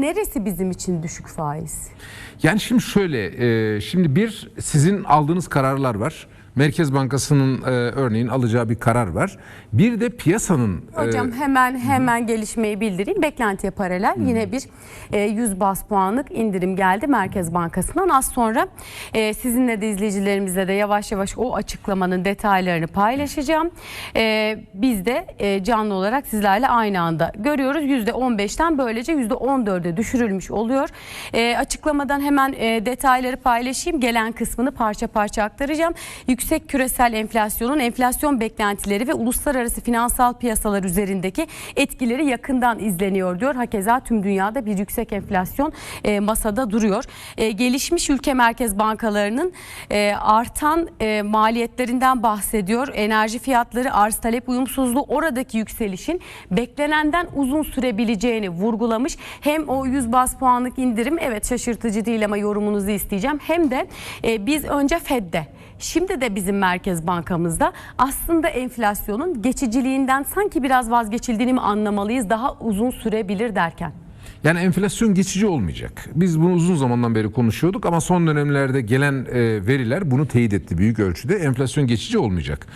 neresi bizim için düşük faiz? Yani şimdi şöyle, e, şimdi bir sizin aldığınız kararlar var. Merkez Bankası'nın e, örneğin alacağı bir karar var. Bir de piyasanın e, Hocam hemen hemen gelişmeyi bildireyim. Beklentiye paralel yine bir e, 100 bas puanlık indirim geldi Merkez Bankası'ndan. Az sonra e, sizinle de izleyicilerimizle de yavaş yavaş o açıklamanın detaylarını paylaşacağım. E, biz de e, canlı olarak sizlerle aynı anda görüyoruz. %15'ten böylece %14'e düşürülmüş oluyor. E, açıklamadan hemen e, detayları paylaşayım. Gelen kısmını parça parça aktaracağım. Yüksek küresel enflasyonun enflasyon beklentileri ve uluslararası finansal piyasalar üzerindeki etkileri yakından izleniyor diyor. Hakeza tüm dünyada bir yüksek enflasyon e, masada duruyor. E, gelişmiş ülke merkez bankalarının e, artan e, maliyetlerinden bahsediyor. Enerji fiyatları, arz talep uyumsuzluğu oradaki yükselişin beklenenden uzun sürebileceğini vurgulamış. Hem o 100 bas puanlık indirim evet şaşırtıcı değil ama yorumunuzu isteyeceğim. Hem de e, biz önce Fed'de Şimdi de bizim Merkez Bankamızda aslında enflasyonun geçiciliğinden sanki biraz vazgeçildiğini mi anlamalıyız daha uzun sürebilir derken. yani enflasyon geçici olmayacak. Biz bunu uzun zamandan beri konuşuyorduk ama son dönemlerde gelen e, veriler bunu teyit etti büyük ölçüde. Enflasyon geçici olmayacak.